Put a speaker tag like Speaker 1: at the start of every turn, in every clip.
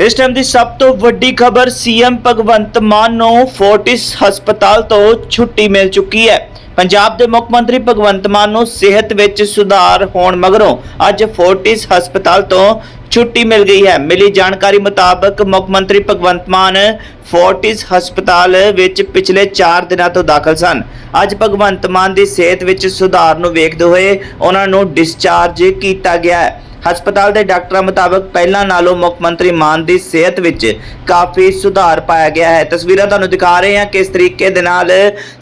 Speaker 1: ਇਸ ਟਾਈਮ ਦੀ ਸਭ ਤੋਂ ਵੱਡੀ ਖਬਰ ਸੀਐਮ ਭਗਵੰਤ ਮਾਨ ਨੂੰ ਫੋਰਟਿਸ ਹਸਪਤਾਲ ਤੋਂ ਛੁੱਟੀ ਮਿਲ ਚੁੱਕੀ ਹੈ। ਪੰਜਾਬ ਦੇ ਮੁੱਖ ਮੰਤਰੀ ਭਗਵੰਤ ਮਾਨ ਨੂੰ ਸਿਹਤ ਵਿੱਚ ਸੁਧਾਰ ਹੋਣ ਮਗਰੋਂ ਅੱਜ ਫੋਰਟਿਸ ਹਸਪਤਾਲ ਤੋਂ ਛੁੱਟੀ ਮਿਲ ਗਈ ਹੈ। ਮਿਲੀ ਜਾਣਕਾਰੀ ਮੁਤਾਬਕ ਮੁੱਖ ਮੰਤਰੀ ਭਗਵੰਤ ਮਾਨ ਫੋਰਟਿਸ ਹਸਪਤਾਲ ਵਿੱਚ ਪਿਛਲੇ 4 ਦਿਨਾਂ ਤੋਂ ਦਾਖਲ ਸਨ। ਅੱਜ ਭਗਵੰਤ ਮਾਨ ਦੀ ਸਿਹਤ ਵਿੱਚ ਸੁਧਾਰ ਨੂੰ ਵੇਖਦੇ ਹੋਏ ਉਹਨਾਂ ਨੂੰ ਡਿਸਚਾਰਜ ਕੀਤਾ ਗਿਆ ਹੈ। ਹਸਪਤਾਲ ਦੇ ਡਾਕਟਰਾਂ ਮੁਤਾਬਕ ਪਹਿਲਾਂ ਨਾਲੋਂ ਮੁੱਖ ਮੰਤਰੀ ਮਾਨ ਦੀ ਸਿਹਤ ਵਿੱਚ ਕਾਫੀ ਸੁਧਾਰ ਪਾਇਆ ਗਿਆ ਹੈ। ਤਸਵੀਰਾਂ ਤੁਹਾਨੂੰ ਦਿਖਾ ਰਹੇ ਹਾਂ ਕਿਸ ਤਰੀਕੇ ਦੇ ਨਾਲ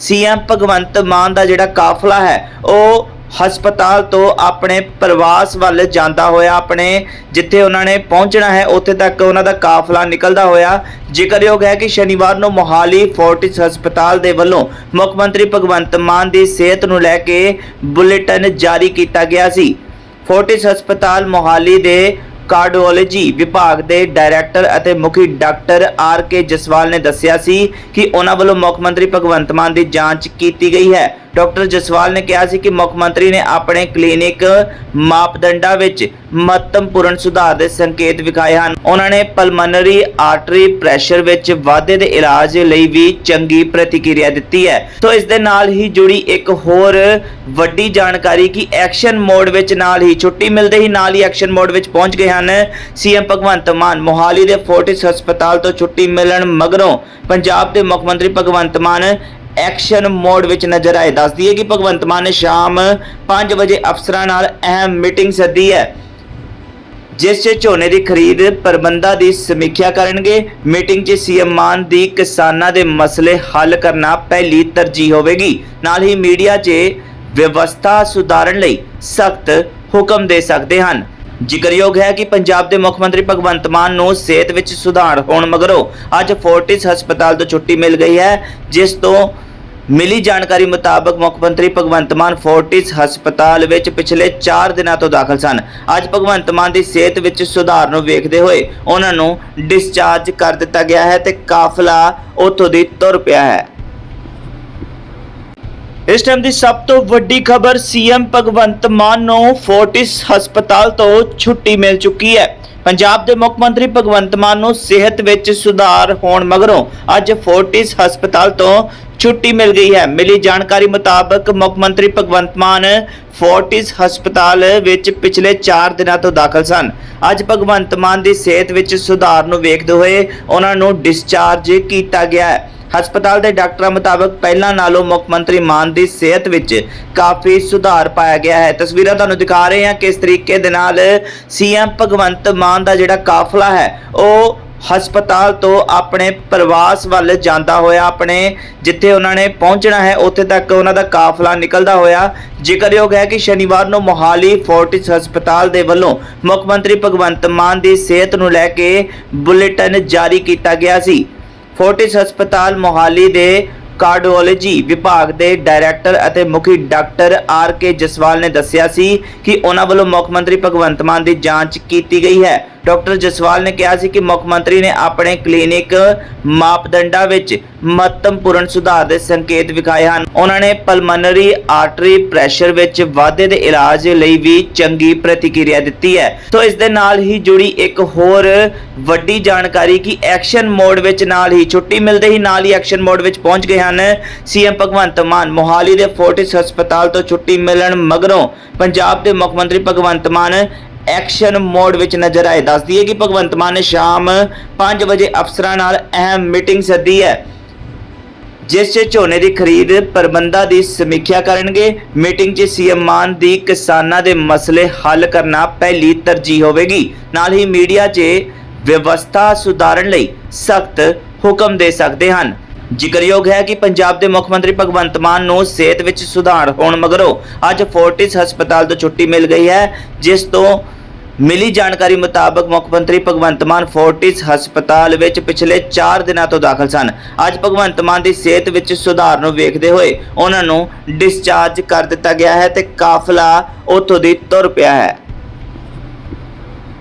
Speaker 1: ਸੀਐਮ ਭਗਵੰਤ ਮਾਨ ਦਾ ਜਿਹੜਾ ਕਾਫਲਾ ਹੈ, ਉਹ ਹਸਪਤਾਲ ਤੋਂ ਆਪਣੇ ਪ੍ਰਵਾਸ ਵੱਲ ਜਾਂਦਾ ਹੋਇਆ, ਆਪਣੇ ਜਿੱਥੇ ਉਹਨਾਂ ਨੇ ਪਹੁੰਚਣਾ ਹੈ, ਉੱਥੇ ਤੱਕ ਉਹਨਾਂ ਦਾ ਕਾਫਲਾ ਨਿਕਲਦਾ ਹੋਇਆ। ਜ਼ਿਕਰਯੋਗ ਹੈ ਕਿ ਸ਼ਨੀਵਾਰ ਨੂੰ ਮੋਹਾਲੀ ਫੋਰਟਿਸ ਹਸਪਤਾਲ ਦੇ ਵੱਲੋਂ ਮੁੱਖ ਮੰਤਰੀ ਭਗਵੰਤ ਮਾਨ ਦੀ ਸਿਹਤ ਨੂੰ ਲੈ ਕੇ ਬੁਲੇਟਿਨ ਜਾਰੀ ਕੀਤਾ ਗਿਆ ਸੀ। ਫੋਰਟਿਸ ਹਸਪਤਾਲ ਮੋਹਾਲੀ ਦੇ ਕਾਰਡੀਓਲੋਜੀ ਵਿਭਾਗ ਦੇ ਡਾਇਰੈਕਟਰ ਅਤੇ ਮੁਖੀ ਡਾਕਟਰ ਆਰ ਕੇ ਜਸਵਾਲ ਨੇ ਦੱਸਿਆ ਸੀ ਕਿ ਉਹਨਾਂ ਵੱਲੋਂ ਮੁੱਖ ਮੰਤਰੀ ਭਗਵੰਤ ਮਾਨ ਦੀ ਜਾਂਚ ਕੀਤੀ ਗਈ ਹੈ। ਡਾਕਟਰ ਜਸਵਾਲ ਨੇ ਕਿਹਾ ਸੀ ਕਿ ਮੁੱਖ ਮੰਤਰੀ ਨੇ ਆਪਣੇ ਕਲੀਨਿਕ ਮਾਪਦੰਡਾਂ ਵਿੱਚ ਮਹੱਤਵਪੂਰਨ ਸੁਧਾਰ ਦੇ ਸੰਕੇਤ ਵਿਖਾਏ ਹਨ। ਉਹਨਾਂ ਨੇ ਪਲਮਨਰੀ ਆਰਟਰੀ ਪ੍ਰੈਸ਼ਰ ਵਿੱਚ ਵਾਧੇ ਦੇ ਇਲਾਜ ਲਈ ਵੀ ਚੰਗੀ ਪ੍ਰਤੀਕਿਰਿਆ ਦਿੱਤੀ ਹੈ। ਤੋਂ ਇਸ ਦੇ ਨਾਲ ਹੀ ਜੁੜੀ ਇੱਕ ਹੋਰ ਵੱਡੀ ਜਾਣਕਾਰੀ ਕਿ ਐਕਸ਼ਨ ਮੋਡ ਵਿੱਚ ਨਾਲ ਹੀ ਛੁੱਟੀ ਮਿਲਦੇ ਹੀ ਨਾਲ ਹੀ ਐਕਸ਼ਨ ਮੋਡ ਵਿੱਚ ਪਹੁੰਚ ਗਏ ਹਨ। ਸੀਐਮ ਭਗਵੰਤ ਮਾਨ, ਮੋਹਾਲੀ ਦੇ ਫੋਰਟਿਸ ਹਸਪਤਾਲ ਤੋਂ ਛੁੱਟੀ ਮਿਲਣ ਮਗਰੋਂ ਪੰਜਾਬ ਦੇ ਮੁੱਖ ਮੰਤਰੀ ਭਗਵੰਤ ਮਾਨ ਐਕਸ਼ਨ ਮੋਡ ਵਿੱਚ ਨਜ਼ਰ ਆਏ। ਦੱਸਦੀ ਹੈ ਕਿ ਭਗਵੰਤ ਮਾਨ ਨੇ ਸ਼ਾਮ 5 ਵਜੇ ਅਫਸਰਾਂ ਨਾਲ ਅਹਿਮ ਮੀਟਿੰਗ ਸੱਦੀ ਹੈ, ਜਿਸ 'ਚ ਝੋਨੇ ਦੀ ਖਰੀਦ ਪ੍ਰਬੰਧਾਂ ਦੀ ਸਮੀਖਿਆ ਕਰਨਗੇ। ਮੀਟਿੰਗ 'ਚ ਸੀਐਮ ਮਾਨ ਦੀ ਕਿਸਾਨਾਂ ਦੇ ਮਸਲੇ ਹੱਲ ਕਰਨਾ ਪਹਿਲੀ ਤਰਜੀਹ ਹੋਵੇਗੀ। ਨਾਲ ਹੀ ਮੀਡੀਆ 'ਚ ਵਿਵਸਥਾ ਸੁਧਾਰਨ ਲਈ ਸਖਤ ਹੁਕਮ ਦੇ ਸਕਦੇ ਹਨ। ਜ਼ਿਕਰਯੋਗ ਹੈ ਕਿ ਪੰਜਾਬ ਦੇ ਮੁੱਖ ਮੰਤਰੀ ਭਗਵੰਤ ਮਾਨ ਨੂੰ ਸਿਹਤ ਵਿੱਚ ਸੁਧਾਰ ਹੋਣ ਮਗਰੋਂ ਅੱਜ ਫੋਰਟਿਸ ਹਸਪਤਾਲ ਤੋਂ ਛੁੱਟੀ ਮਿਲ ਗਈ ਹੈ, ਜਿਸ ਤੋਂ ਮਿਲੀ ਜਾਣਕਾਰੀ ਮੁਤਾਬਕ ਮੁੱਖ ਮੰਤਰੀ ਭਗਵੰਤ ਮਾਨ ਫੋਰਟਿਸ ਹਸਪਤਾਲ ਵਿੱਚ ਪਿਛਲੇ 4 ਦਿਨਾਂ ਤੋਂ ਦਾਖਲ ਸਨ। ਅੱਜ ਭਗਵੰਤ ਮਾਨ ਦੀ ਸਿਹਤ ਵਿੱਚ ਸੁਧਾਰ ਨੂੰ ਵੇਖਦੇ ਹੋਏ ਉਹਨਾਂ ਨੂੰ ਡਿਸਚਾਰਜ ਕਰ ਦਿੱਤਾ ਗਿਆ ਹੈ ਤੇ ਕਾਫਲਾ ਉੱਥੋਂ ਦੀ ਤੁਰ ਪਿਆ ਹੈ। ਇਸ ਟਾਈਮ ਦੀ ਸਭ ਤੋਂ ਵੱਡੀ ਖਬਰ ਸੀਐਮ ਭਗਵੰਤ ਮਾਨ ਨੂੰ ਫੋਰਟਿਸ ਹਸਪਤਾਲ ਤੋਂ ਛੁੱਟੀ ਮਿਲ ਚੁੱਕੀ ਹੈ। ਪੰਜਾਬ ਦੇ ਮੁੱਖ ਮੰਤਰੀ ਭਗਵੰਤ ਮਾਨ ਨੂੰ ਸਿਹਤ ਵਿੱਚ ਸੁਧਾਰ ਹੋਣ ਮਗਰੋਂ ਅੱਜ ਫੋਰਟਿਸ ਹਸਪਤਾਲ ਤੋਂ ਛੁੱਟੀ ਮਿਲ ਗਈ ਹੈ। ਮਿਲੀ ਜਾਣਕਾਰੀ ਮੁਤਾਬਕ ਮੁੱਖ ਮੰਤਰੀ ਭਗਵੰਤ ਮਾਨ ਫੋਰਟਿਸ ਹਸਪਤਾਲ ਵਿੱਚ ਪਿਛਲੇ 4 ਦਿਨਾਂ ਤੋਂ ਦਾਖਲ ਸਨ। ਅੱਜ ਭਗਵੰਤ ਮਾਨ ਦੀ ਸਿਹਤ ਵਿੱਚ ਸੁਧਾਰ ਨੂੰ ਵੇਖਦੇ ਹੋਏ ਉਹਨਾਂ ਨੂੰ ਡਿਸਚਾਰਜ ਕੀਤਾ ਗਿਆ ਹੈ। ਹਸਪਤਾਲ ਦੇ ਡਾਕਟਰਾਂ ਮੁਤਾਬਕ ਪਹਿਲਾਂ ਨਾਲੋਂ ਮੁੱਖ ਮੰਤਰੀ ਮਾਨ ਦੀ ਸਿਹਤ ਵਿੱਚ ਕਾਫੀ ਸੁਧਾਰ ਪਾਇਆ ਗਿਆ ਹੈ। ਤਸਵੀਰਾਂ ਤੁਹਾਨੂੰ ਦਿਖਾ ਰਹੇ ਹਾਂ ਕਿਸ ਤਰੀਕੇ ਦੇ ਨਾਲ ਸੀਐਮ ਭਗਵੰਤ ਮਾਨ ਦਾ ਜਿਹੜਾ ਕਾਫਲਾ ਹੈ, ਉਹ ਹਸਪਤਾਲ ਤੋਂ ਆਪਣੇ ਪ੍ਰਵਾਸ ਵੱਲ ਜਾਂਦਾ ਹੋਇਆ, ਆਪਣੇ ਜਿੱਥੇ ਉਹਨਾਂ ਨੇ ਪਹੁੰਚਣਾ ਹੈ, ਉੱਥੇ ਤੱਕ ਉਹਨਾਂ ਦਾ ਕਾਫਲਾ ਨਿਕਲਦਾ ਹੋਇਆ। ਜ਼ਿਕਰਯੋਗ ਹੈ ਕਿ ਸ਼ਨੀਵਾਰ ਨੂੰ ਮੋਹਾਲੀ ਫੋਰਟਿਸ ਹਸਪਤਾਲ ਦੇ ਵੱਲੋਂ ਮੁੱਖ ਮੰਤਰੀ ਭਗਵੰਤ ਮਾਨ ਦੀ ਸਿਹਤ ਨੂੰ ਲੈ ਕੇ ਬੁਲੇਟਿਨ ਜਾਰੀ ਕੀਤਾ ਗਿਆ ਸੀ। ਫੋਰਟਿਸ ਹਸਪਤਾਲ ਮੋਹਾਲੀ ਦੇ ਕਾਰਡੀਓਲੋਜੀ ਵਿਭਾਗ ਦੇ ਡਾਇਰੈਕਟਰ ਅਤੇ ਮੁਖੀ ਡਾਕਟਰ ਆਰ ਕੇ ਜਸਵਾਲ ਨੇ ਦੱਸਿਆ ਸੀ ਕਿ ਉਹਨਾਂ ਵੱਲੋਂ ਮੁੱਖ ਮੰਤਰੀ ਭਗਵੰਤ ਮਾਨ ਦੀ ਜਾਂਚ ਕੀਤੀ ਗਈ ਹੈ। ਡਾਕਟਰ ਜਸਵਾਲ ਨੇ ਕਿਹਾ ਸੀ ਕਿ ਮੁੱਖ ਮੰਤਰੀ ਨੇ ਆਪਣੇ ਕਲੀਨਿਕ ਮਾਪਦੰਡਾਂ ਵਿੱਚ ਮਹੱਤਵਪੂਰਨ ਸੁਧਾਰ ਦੇ ਸੰਕੇਤ ਵਿਖਾਏ ਹਨ। ਉਹਨਾਂ ਨੇ ਪਲਮਨਰੀ ਆਰਟਰੀ ਪ੍ਰੈਸ਼ਰ ਵਿੱਚ ਵਾਧੇ ਦੇ ਇਲਾਜ ਲਈ ਵੀ ਚੰਗੀ ਪ੍ਰਤੀਕਿਰਿਆ ਦਿੱਤੀ ਹੈ। ਤੋਂ ਇਸ ਦੇ ਨਾਲ ਹੀ ਜੁੜੀ ਇੱਕ ਹੋਰ ਵੱਡੀ ਜਾਣਕਾਰੀ ਕਿ ਐਕਸ਼ਨ ਮੋਡ ਵਿੱਚ ਨਾਲ ਹੀ ਛੁੱਟੀ ਮਿਲਦੇ ਹੀ ਨਾਲ ਹੀ ਐਕਸ਼ਨ ਮੋਡ ਵਿੱਚ ਪਹੁੰਚ ਗਏ ਹਨ। ਸੀਐਮ ਭਗਵੰਤ ਮਾਨ, ਮੋਹਾਲੀ ਦੇ ਫੋਰਟਿਸ ਹਸਪਤਾਲ ਤੋਂ ਛੁੱਟੀ ਮਿਲਣ ਮਗਰੋਂ ਪੰਜਾਬ ਦੇ ਮੁੱਖ ਮੰਤਰੀ ਭਗਵੰਤ ਮਾਨ ਐਕਸ਼ਨ ਮੋਡ ਵਿੱਚ ਨਜ਼ਰ ਆਏ। ਦੱਸਦੀ ਹੈ ਕਿ ਭਗਵੰਤ ਮਾਨ ਨੇ ਸ਼ਾਮ 5 ਵਜੇ ਅਫਸਰਾਂ ਨਾਲ ਅਹਿਮ ਮੀਟਿੰਗ ਸੱਦੀ ਹੈ, ਜਿਸ 'ਚ ਝੋਨੇ ਦੀ ਖਰੀਦ ਪ੍ਰਬੰਧਾਂ ਦੀ ਸਮੀਖਿਆ ਕਰਨਗੇ। ਮੀਟਿੰਗ 'ਚ ਸੀਐਮ ਮਾਨ ਦੀ ਕਿਸਾਨਾਂ ਦੇ ਮਸਲੇ ਹੱਲ ਕਰਨਾ ਪਹਿਲੀ ਤਰਜੀਹ ਹੋਵੇਗੀ। ਨਾਲ ਹੀ ਮੀਡੀਆ 'ਚ ਵਿਵਸਥਾ ਸੁਧਾਰਨ ਲਈ ਸਖਤ ਹੁਕਮ ਦੇ ਸਕਦੇ ਹਨ। ਜ਼ਿਕਰਯੋਗ ਹੈ ਕਿ ਪੰਜਾਬ ਦੇ ਮੁੱਖ ਮੰਤਰੀ ਭਗਵੰਤ ਮਾਨ ਨੂੰ ਸਿਹਤ ਵਿੱਚ ਸੁਧਾਰ ਹੋਣ ਮਗਰੋਂ ਅੱਜ ਫੋਰਟਿਸ ਹਸਪਤਾਲ ਤੋਂ ਛੁੱਟੀ ਮਿਲ ਗਈ ਹੈ, ਜਿਸ ਤੋਂ ਮਿਲੀ ਜਾਣਕਾਰੀ ਮੁਤਾਬਕ ਮੁੱਖ ਮੰਤਰੀ ਭਗਵੰਤ ਮਾਨ ਫੋਰਟਿਸ ਹਸਪਤਾਲ ਵਿੱਚ ਪਿਛਲੇ 4 ਦਿਨਾਂ ਤੋਂ ਦਾਖਲ ਸਨ। ਅੱਜ ਭਗਵੰਤ ਮਾਨ ਦੀ ਸਿਹਤ ਵਿੱਚ ਸੁਧਾਰ ਨੂੰ ਵੇਖਦੇ ਹੋਏ ਉਹਨਾਂ ਨੂੰ ਡਿਸਚਾਰਜ ਕਰ ਦਿੱਤਾ ਗਿਆ ਹੈ ਤੇ ਕਾਫਲਾ ਉੱਥੋਂ ਦੀ ਤੁਰ ਪਿਆ ਹੈ।